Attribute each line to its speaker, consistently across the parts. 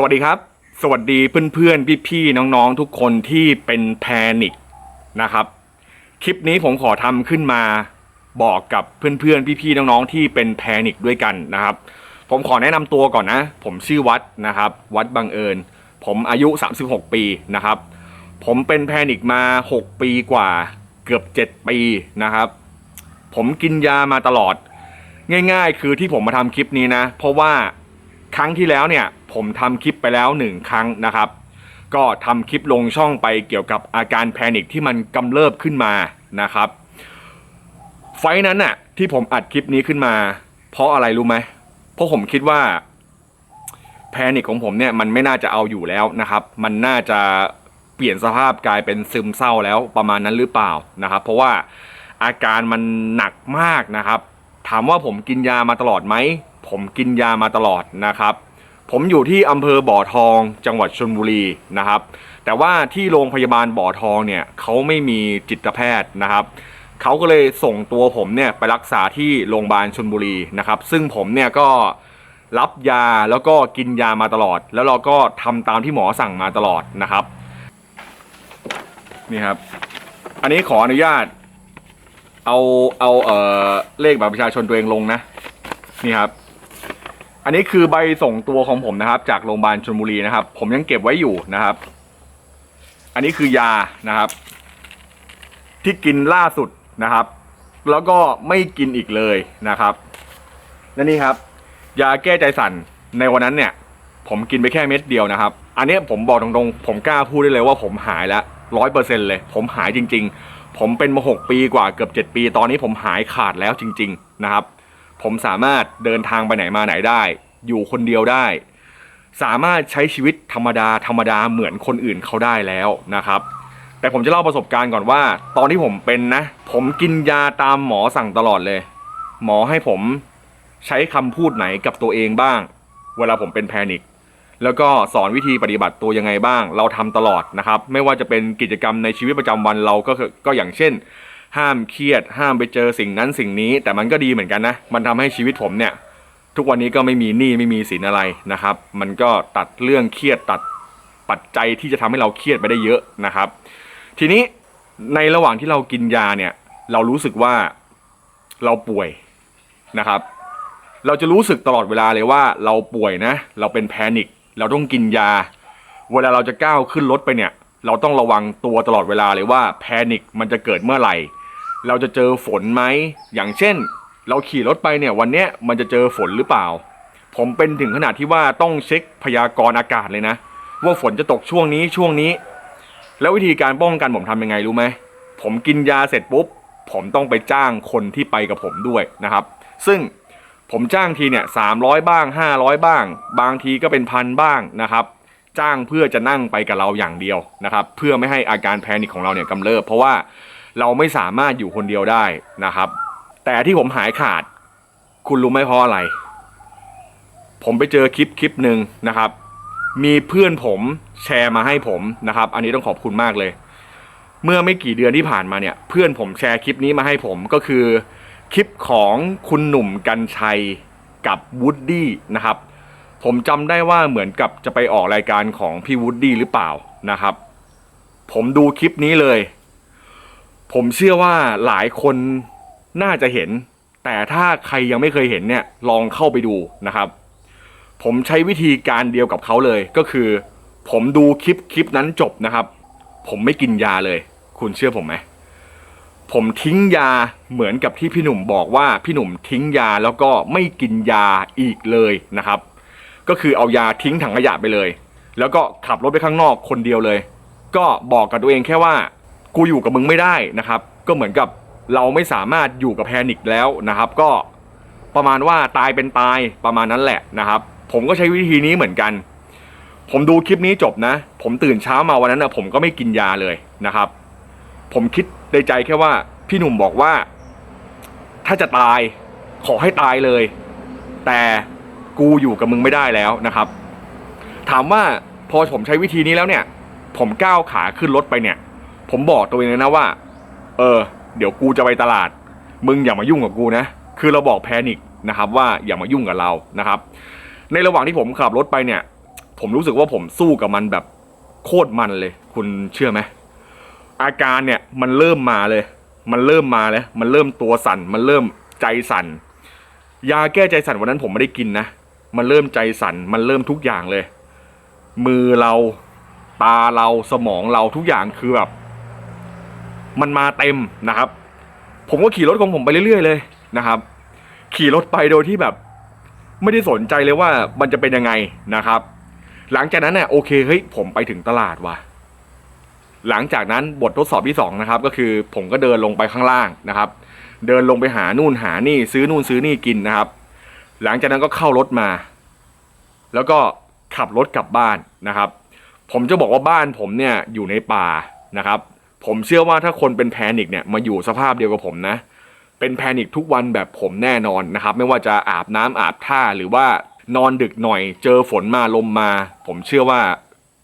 Speaker 1: สวัสดีครับ สวัสดีเพื่อนๆ พี่ๆ น้องๆ ทุกคนที่เป็นแพนิคนะครับ คลิปนี้ผมขอทำขึ้นมาบอกกับเพื่อนๆ พี่ๆ น้องๆ ที่เป็นแพนิคด้วยกันนะครับ ผมขอแนะนำตัวก่อนนะ ผมชื่อวัดนะครับ วัดบังเอิญ ผมอายุ 36 ปีนะครับ ผมเป็นแพนิคมา 6 ปีกว่าเกือบ 7 ปีนะครับ ผมกินยามาตลอด ง่าย ๆ คือที่ผมมาทำคลิปนี้นะ เพราะว่า ครั้งที่แล้วเนี่ยผมทำคลิปไปแล้วหนึ่งครั้งนะครับ ก็ทำคลิปลงช่องไปเกี่ยวกับอาการแพนิคที่มันกำเริบขึ้นมานะครับ ไฟนั้นน่ะที่ผมอัดคลิปนี้ขึ้นมา เพราะอะไรรู้ไหมเพราะผมคิดว่าแพนิคของผมเนี่ยมันไม่น่าจะเอาอยู่แล้วนะครับ มันน่าจะเปลี่ยนสภาพกลายเป็นซึมเศร้าแล้วประมาณนั้นหรือเปล่านะครับ เพราะว่าอาการมันหนักมากนะครับ ถามว่าผมกินยามาตลอดไหม ผมกินยามาตลอดนะครับ ผมอยู่ที่อำเภอบ่อทองจังหวัดชลบุรีนะครับ แต่ว่าที่โรงพยาบาลบ่อทองเนี่ยเขาไม่มีจิตแพทย์นะครับเขาก็เลยส่งตัวผมเนี่ยไปรักษาที่โรงพยาบาลชลบุรีนะครับ ซึ่งผมเนี่ยก็รับยาแล้วก็กินยามาตลอด แล้วเราก็ทำตามที่หมอสั่งมาตลอดนะครับนี่ครับ อันนี้ขออนุญาต เอาเอาเอ่อเลขบัตรประชาชนตัวเองลงนะ นี่ครับ อันนี้คือใบส่งตัวของผมนะครับ จากโรงพยาบาลชลบุรีนะครับ ผมยังเก็บไว้อยู่นะครับ อันนี้คือยานะครับ ที่กินล่าสุดนะครับ แล้วก็ไม่กินอีกเลยนะครับและนี่ครับ ยาแก้ใจสั่นในวันนั้นเนี่ย ผมกินไปแค่เม็ดเดียวนะครับ อันเนี้ยผมบอกตรงๆ ผมกล้าพูดได้เลยว่าผมหายแล้วร้อยเปอร์เซ็นเลย ผมหายจริง ๆ ผมเป็นมาหกปีกว่าเกือบเจ็ดปี ตอนนี้ผมหายขาดแล้วจริง ๆ นะครับ ผมสามารถเดินทางไปไหนมาไหนได้ อยู่คนเดียวได้ สามารถใช้ชีวิตธรรมดาธรรมดาเหมือนคนอื่นเขาได้แล้วนะครับ แต่ผมจะเล่าประสบการณ์ก่อนว่า ตอนที่ผมเป็นนะ ผมกินยาตามหมอสั่งตลอดเลย หมอให้ผมใช้คำพูดไหนกับตัวเองบ้าง เวลาผมเป็นแพนิคแล้วก็สอนวิธีปฏิบัติตัวยังไงบ้าง เราทำตลอดนะครับ ไม่ว่าจะเป็นกิจกรรมในชีวิตประจำวันเราก็คือก็อย่างเช่น ห้ามเครียด ห้ามไปเจอสิ่งนั้นสิ่งนี้ แต่มันก็ดีเหมือนกันนะ มันทำให้ชีวิตผมเนี่ย ทุกวันนี้ก็ไม่มีหนี้ไม่มีสินอะไรนะครับ มันก็ตัดเรื่องเครียดตัดปัจจัยที่จะทำให้เราเครียดไปได้เยอะนะครับ ทีนี้ในระหว่างที่เรากินยาเนี่ย เรารู้สึกว่าเราป่วยนะครับ เราจะรู้สึกตลอดเวลาเลยว่าเราป่วยนะ เราเป็นแพนิคเราต้องกินยา เวลาเราจะก้าวขึ้นรถไปเนี่ย เราต้องระวังตัวตลอดเวลาเลยว่าแพนิคมันจะเกิดเมื่อไหร่ เราจะเจอฝนไหม อย่างเช่น เราขี่รถไปเนี่ยวันเนี้ยมันจะเจอฝนหรือเปล่า ผมเป็นถึงขนาดที่ว่าต้องเช็คพยากรณ์อากาศเลยนะ ว่าฝนจะตกช่วงนี้ช่วงนี้ แล้ววิธีการป้องกันผมทำยังไงรู้ไหม ผมกินยาเสร็จปุ๊บ ผมต้องไปจ้างคนที่ไปกับผมด้วยนะครับ ซึ่งผมจ้างทีเนี่ยสามร้อยบ้างห้าร้อยบ้าง บางทีก็เป็นพันบ้างนะครับ จ้างเพื่อจะนั่งไปกับเราอย่างเดียวนะครับ เพื่อไม่ให้อาการแพนิคของเราเนี่ยกำเริบเพราะว่า เราไม่สามารถอยู่คนเดียวได้นะครับ แต่ที่ผมหายขาด คุณรู้ไหมเพราะอะไร ผมไปเจอคลิปคลิปหนึ่งนะครับ มีเพื่อนผมแชร์มาให้ผมนะครับ อันนี้ต้องขอบคุณมากเลย เมื่อไม่กี่เดือนที่ผ่านมาเนี่ย เพื่อนผมแชร์คลิปนี้มาให้ผมก็คือคลิปของคุณหนุ่มกัญชัยกับวูดดี้นะครับ ผมจำได้ว่าเหมือนกับจะไปออกรายการของพี่วูดดี้หรือเปล่านะครับ ผมดูคลิปนี้เลย ผมเชื่อว่าหลายคนน่าจะเห็น แต่ถ้าใครยังไม่เคยเห็นเนี่ยลองเข้าไปดูนะครับ ผมใช้วิธีการเดียวกับเขาเลยก็คือ ผมดูคลิปคลิปนั้นจบนะครับ ผมไม่กินยาเลย คุณเชื่อผมไหมผมทิ้งยาเหมือนกับที่พี่หนุ่มบอกว่าพี่หนุ่มทิ้งยาแล้วก็ไม่กินยาอีกเลยนะครับ ก็คือเอายาทิ้งถังขยะไปเลย แล้วก็ขับรถไปข้างนอกคนเดียวเลย ก็บอกกับตัวเองแค่ว่า กูอยู่กับมึงไม่ได้นะครับ ก็เหมือนกับเราไม่สามารถอยู่กับแพนิคแล้วนะครับ ก็ประมาณว่าตายเป็นตายประมาณนั้นแหละนะครับ ผมก็ใช้วิธีนี้เหมือนกัน ผมดูคลิปนี้จบนะ ผมตื่นเช้ามาวันนั้นนะผมก็ไม่กินยาเลยนะครับ ผมคิดในใจแค่ว่า พี่หนุ่มบอกว่า ถ้าจะตายขอให้ตายเลย แต่กูอยู่กับมึงไม่ได้แล้วนะครับ ถามว่าพอผมใช้วิธีนี้แล้วเนี่ย ผมก้าวขาขึ้นรถไปเนี่ย ผมบอกตัวเองเลยนะว่า เออ เดี๋ยวกูจะไปตลาด มึงอย่ามายุ่งกับกูนะ คือเราบอกแพนิคนะครับว่าอย่ามายุ่งกับเรานะครับ ในระหว่างที่ผมขับรถไปเนี่ย ผมรู้สึกว่าผมสู้กับมันแบบโคตรมันเลย คุณเชื่อไหมอาการเนี่ยมันเริ่มมาเลย มันเริ่มมาเลย มันเริ่มตัวสั่น มันเริ่มใจสั่น ยาแก้ใจสั่นวันนั้นผมไม่ได้กินนะ มันเริ่มใจสั่น มันเริ่มทุกอย่างเลย มือเรา ตาเรา สมองเราทุกอย่างคือแบบ มันมาเต็มนะครับ ผมก็ขี่รถของผมไปเรื่อย ๆ เลยนะครับ ขี่รถไปโดยที่แบบ ไม่ได้สนใจเลยว่ามันจะเป็นยังไงนะครับ หลังจากนั้นเนี่ยโอเคเฮ้ยผมไปถึงตลาดว่ะหลังจากนั้นบททดสอบที่สองนะครับก็คือผมก็เดินลงไปข้างล่างนะครับ เดินลงไปหานู่นหานี่ซื้อนู่นซื้อนี่กินนะครับ หลังจากนั้นก็เข้ารถมา แล้วก็ขับรถกลับบ้านนะครับ ผมจะบอกว่าบ้านผมเนี่ยอยู่ในป่านะครับ ผมเชื่อว่าถ้าคนเป็นแพนิคเนี่ยมาอยู่สภาพเดียวกับผมนะ เป็นแพนิคทุกวันแบบผมแน่นอนนะครับ ไม่ว่าจะอาบน้ำอาบท่าหรือว่านอนดึกหน่อย เจอฝนมาลมมา ผมเชื่อว่า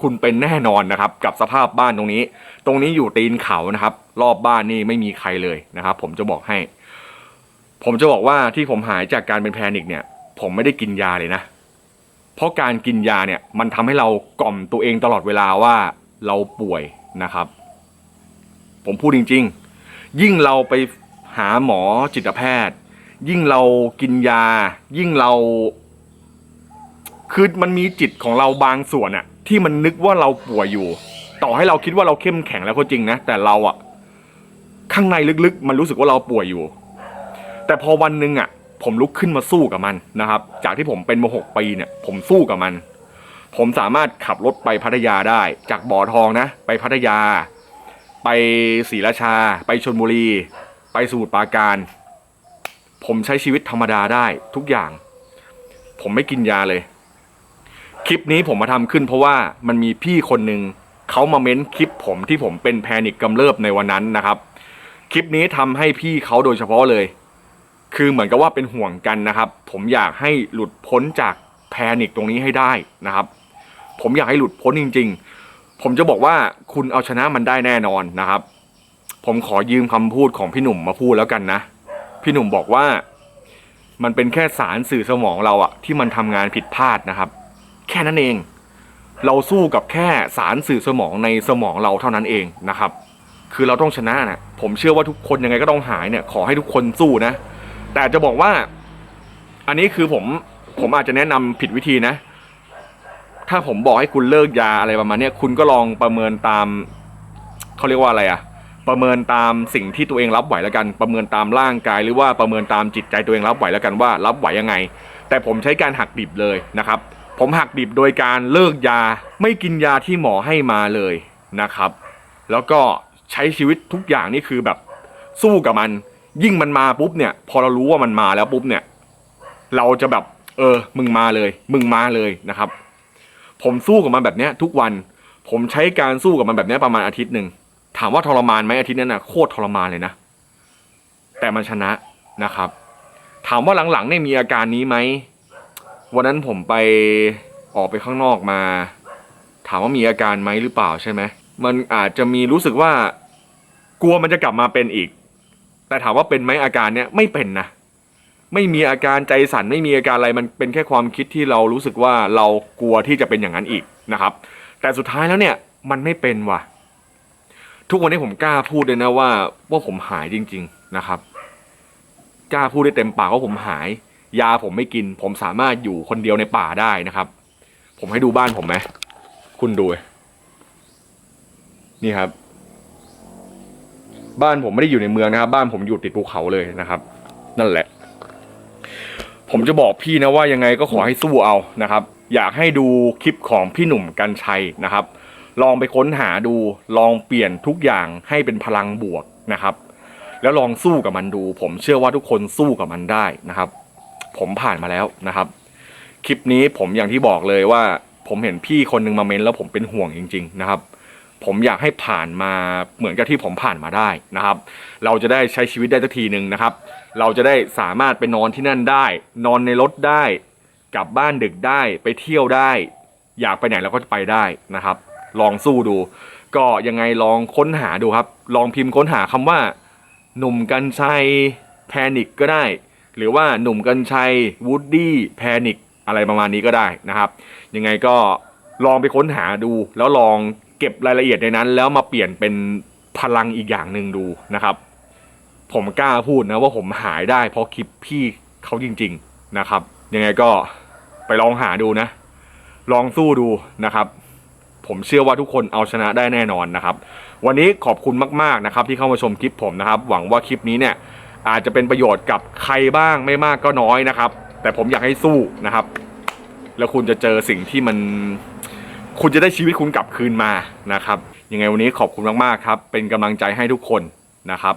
Speaker 1: คุณเป็นแน่นอนนะครับ กับสภาพบ้านตรงนี้ ตรงนี้อยู่ตีนเขานะครับ รอบบ้านนี่ไม่มีใครเลยนะครับ ผมจะบอกให้ ผมจะบอกว่าที่ผมหายจากการเป็นแพนิคเนี่ย ผมไม่ได้กินยาเลยนะ เพราะการกินยาเนี่ยมันทำให้เรากล่อมตัวเองตลอดเวลาว่าเราป่วยนะครับ ผมพูดจริง ๆ ยิ่งเราไปหาหมอจิตแพทย์ ยิ่งเรากินยา ยิ่งเรา คือมันมีจิตของเราบางส่วนอะที่มันนึกว่าเราป่วยอยู่ ต่อให้เราคิดว่าเราเข้มแข็งแล้วก็จริงนะแต่เราอะข้างในลึกๆ มันรู้สึกว่าเราป่วยอยู่ แต่พอวันหนึ่งอะผมลุกขึ้นมาสู้กับมันนะครับ จากที่ผมเป็นมาหกปีเนี่ย ผมสู้กับมัน ผมสามารถขับรถไปพัทยาได้ จากบ่อทองนะ ไปพัทยา ไปศรีราชา ไปชนบุรี ไปสมุทรปราการ ผมใช้ชีวิตธรรมดาได้ทุกอย่าง ผมไม่กินยาเลย คลิปนี้ผมมาทำขึ้นเพราะว่ามันมีพี่คนหนึ่งเขามาเม้นคลิปผมที่ผมเป็นแพนิคกำเริบในวันนั้นนะครับ คลิปนี้ทำให้พี่เขาโดยเฉพาะเลย คือเหมือนกับว่าเป็นห่วงกันนะครับ ผมอยากให้หลุดพ้นจากแพนิคตรงนี้ให้ได้นะครับ ผมอยากให้หลุดพ้นจริง ๆ ผมจะบอกว่าคุณเอาชนะมันได้แน่นอนนะครับ ผมขอยืมคำพูดของพี่หนุ่มมาพูดแล้วกันนะ พี่หนุ่มบอกว่ามันเป็นแค่สารสื่อสมองเราอะที่มันทำงานผิดพลาดนะครับ แค่นั้นเอง เราสู้กับแค่สารสื่อสมองในสมองเราเท่านั้นเองนะครับ คือเราต้องชนะนะผมเชื่อว่าทุกคนยังไงก็ต้องหายเนี่ย ขอให้ทุกคนสู้นะ แต่จะบอกว่า อันนี้คือผมผมอาจจะแนะนำผิดวิธีนะ ถ้าผมบอกให้คุณเลิกยาอะไรประมาณเนี้ยคุณก็ลองประเมินตามเขาเรียกว่าอะไรอะประเมินตามสิ่งที่ตัวเองรับไหวแล้วกัน ประเมินตามร่างกาย หรือว่าประเมินตามจิตใจตัวเองรับไหวแล้วกันว่า รับไหวยังไง แต่ผมใช้การหักดิบเลยนะครับ ผมหักดิบโดยการเลิกยา ไม่กินยาที่หมอให้มาเลยนะครับ แล้วก็ใช้ชีวิตทุกอย่างนี่คือแบบสู้กับมัน ยิ่งมันมาปุ๊บเนี่ย พอเรารู้ว่ามันมาแล้วปุ๊บเนี่ย เราจะแบบ เออ มึงมาเลย มึงมาเลยนะครับ ผมสู้กับมันแบบเนี้ยทุกวัน ผมใช้การสู้กับมันแบบเนี้ยประมาณอาทิตย์หนึ่ง ถามว่าทรมานไหมอาทิตย์นั้นน่ะโคตรทรมานเลยนะ แต่มันชนะนะครับ ถามว่าหลังๆเนี่ยมีอาการนี้ไหม วันนั้นผมไปออกไปข้างนอกมา ถามว่ามีอาการไหมหรือเปล่าใช่ไหม มันอาจจะมีรู้สึกว่ากลัวมันจะกลับมาเป็นอีก แต่ถามว่าเป็นไหมอาการเนี้ยไม่เป็นนะ ไม่มีอาการใจสั่นไม่มีอาการอะไรมันเป็นแค่ความคิดที่เรารู้สึกว่าเรากลัวที่จะเป็นอย่างนั้นอีกนะครับ แต่สุดท้ายแล้วเนี่ยมันไม่เป็นว่ะ ทุกวันนี้ผมกล้าพูดเลยนะว่าว่าผมหายจริง ๆนะครับกล้าพูดได้เต็มปากว่าผมหาย ยาผมไม่กิน ผมสามารถอยู่คนเดียวในป่าได้นะครับ ผมให้ดูบ้านผมไหมคุณดู นี่ครับ บ้านผมไม่ได้อยู่ในเมืองนะครับ บ้านผมอยู่ติดภูเขาเลยนะครับ นั่นแหละ ผมจะบอกพี่นะว่ายังไงก็ขอให้สู้เอานะครับ อยากให้ดูคลิปของพี่หนุ่มกัญชัยนะครับ ลองไปค้นหาดูลองเปลี่ยนทุกอย่างให้เป็นพลังบวกนะครับ แล้วลองสู้กับมันดู ผมเชื่อว่าทุกคนสู้กับมันได้นะครับ ผมผ่านมาแล้วนะครับ คลิปนี้ผมอย่างที่บอกเลยว่า ผมเห็นพี่คนหนึงมาเม้นแล้วผมเป็นห่วงจริง ๆ นะครับ ผมอยากให้ผ่านมาเหมือนกับที่ผมผ่านมาได้นะครับ เราจะได้ใช้ชีวิตได้สักทีหนึ่งนะครับ เราจะได้สามารถไปนอนที่นั่นได้ นอนในรถได้ กลับบ้านดึกได้ไปเที่ยวได้ อยากไปไหนเราก็ไปได้นะครับ ลองสู้ดู ก็ยังไงลองค้นหาดูครับ ลองพิมพ์ค้นหาคำว่า หนุ่มกัญชัยแพนิกก็ได้ หรือว่าหนุ่มกัญชัยวูดดี้แพนิกอะไรประมาณนี้ก็ได้นะครับ ยังไงก็ลองไปค้นหาดู แล้วลองเก็บรายละเอียดในนั้น แล้วมาเปลี่ยนเป็นพลังอีกอย่างหนึ่งดูนะครับ ผมกล้าพูดนะว่าผมหายได้ เพราะคลิปพี่เขาจริง ๆนะครับ ยังไงก็ไปลองหาดูนะ ลองสู้ดูนะครับ ผมเชื่อว่าทุกคนเอาชนะได้แน่นอนนะครับ วันนี้ขอบคุณมากๆนะครับ ที่เข้ามาชมคลิปผมนะครับ หวังว่าคลิปนี้เนี่ยอาจจะเป็นประโยชน์กับใครบ้างไม่มากก็น้อยนะครับ แต่ผมอยากให้สู้นะครับ แล้วคุณจะเจอสิ่งที่มัน คุณจะได้ชีวิตคุณกลับคืนมานะครับ ยังไงวันนี้ขอบคุณมากๆครับ เป็นกำลังใจให้ทุกคนนะครับ